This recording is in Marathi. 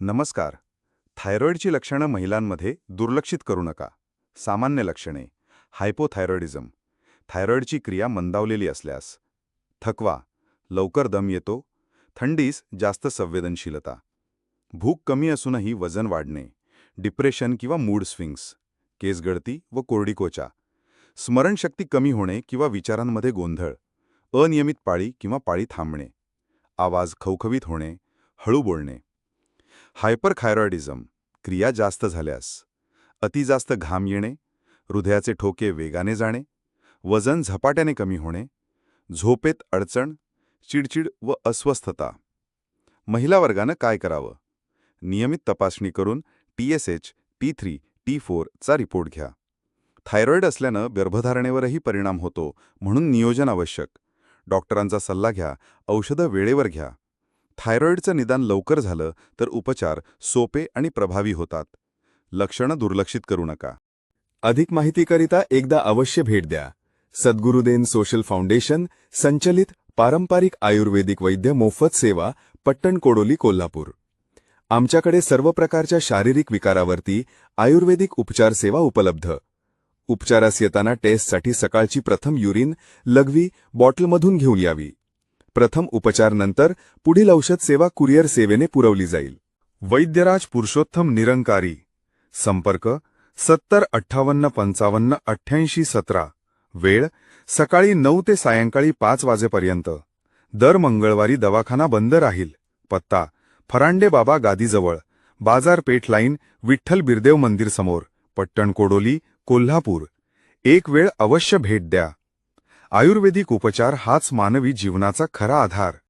नमस्कार. थायरॉईडची लक्षणं महिलांमध्ये दुर्लक्षित करू नका. सामान्य लक्षणे. हायपोथायरॉइडिझम थायरॉईडची क्रिया मंदावलेली असल्यास. थकवा. लवकर दम येतो. थंडीस जास्त संवेदनशीलता. भूक कमी असूनही वजन वाढणे. डिप्रेशन किंवा मूड स्विंग्स. केसगळती व कोरडीकोचा. स्मरणशक्ती कमी होणे किंवा विचारांमध्ये गोंधळ. अनियमित पाळी किंवा पाळी थांबणे. आवाज खवखवीत होणे. हळू बोलणे. हायपरथायरॉइडिझम क्रिया जास्त झाल्यास अति जास्त घाम येणे हृदयाचे ठोके वेगाने जाणे वजन झपाट्याने कमी होणे झोपेत अडचण चिडचिड व अस्वस्थता. महिला वर्गानं काय करावं? नियमित तपासणी करून T S H T three T फोरचा रिपोर्ट घ्या. थायरॉईड असल्यानं गर्भधारणेवरही परिणाम होतो म्हणून नियोजन आवश्यक. डॉक्टरांचा सल्ला घ्या औषधं वेळेवर घ्या. थायरॉईडचं निदान लवकर झालं तर उपचार सोपे आणि प्रभावी होतात. लक्षणं दुर्लक्षित करू नका. अधिक माहितीकरिता एकदा अवश्य भेट द्या. सद्गुरुदेन सोशल फाउंडेशन संचलित पारंपरिक आयुर्वेदिक वैद्य मोफत सेवा पट्टण कोडोली कोल्हापूर. आमच्याकडे सर्व प्रकारच्या शारीरिक विकारावरती आयुर्वेदिक उपचार सेवा उपलब्ध. उपचारास येताना टेस्टसाठी सकाळची प्रथम युरिन लघवी बॉटलमधून घेऊन यावी. प्रथम उपचार नंतर पुढील औषध सेवा कुरिअर सेवेने पुरवली जाईल. वैद्यराज पुरुषोत्तम निरंकारी. संपर्क सत्तर अठ्ठावन्न पंचावन्न अठ्ठ्याऐंशी सतरा. वेळ सकाळी नऊ ते सायंकाळी पाच वाजेपर्यंत. दर मंगळवारी दवाखाना बंद राहील. पत्ता फरांडे बाबा गादीजवळ. बाजारपेठ लाईन विठ्ठल बिरदेव मंदिर समोर. पट्टण कोडोली कोल्हापूर. एक वेळ अवश्य भेट द्या. आयुर्वेदिक उपचार हाच मानवी जीवनाचा खरा आधार.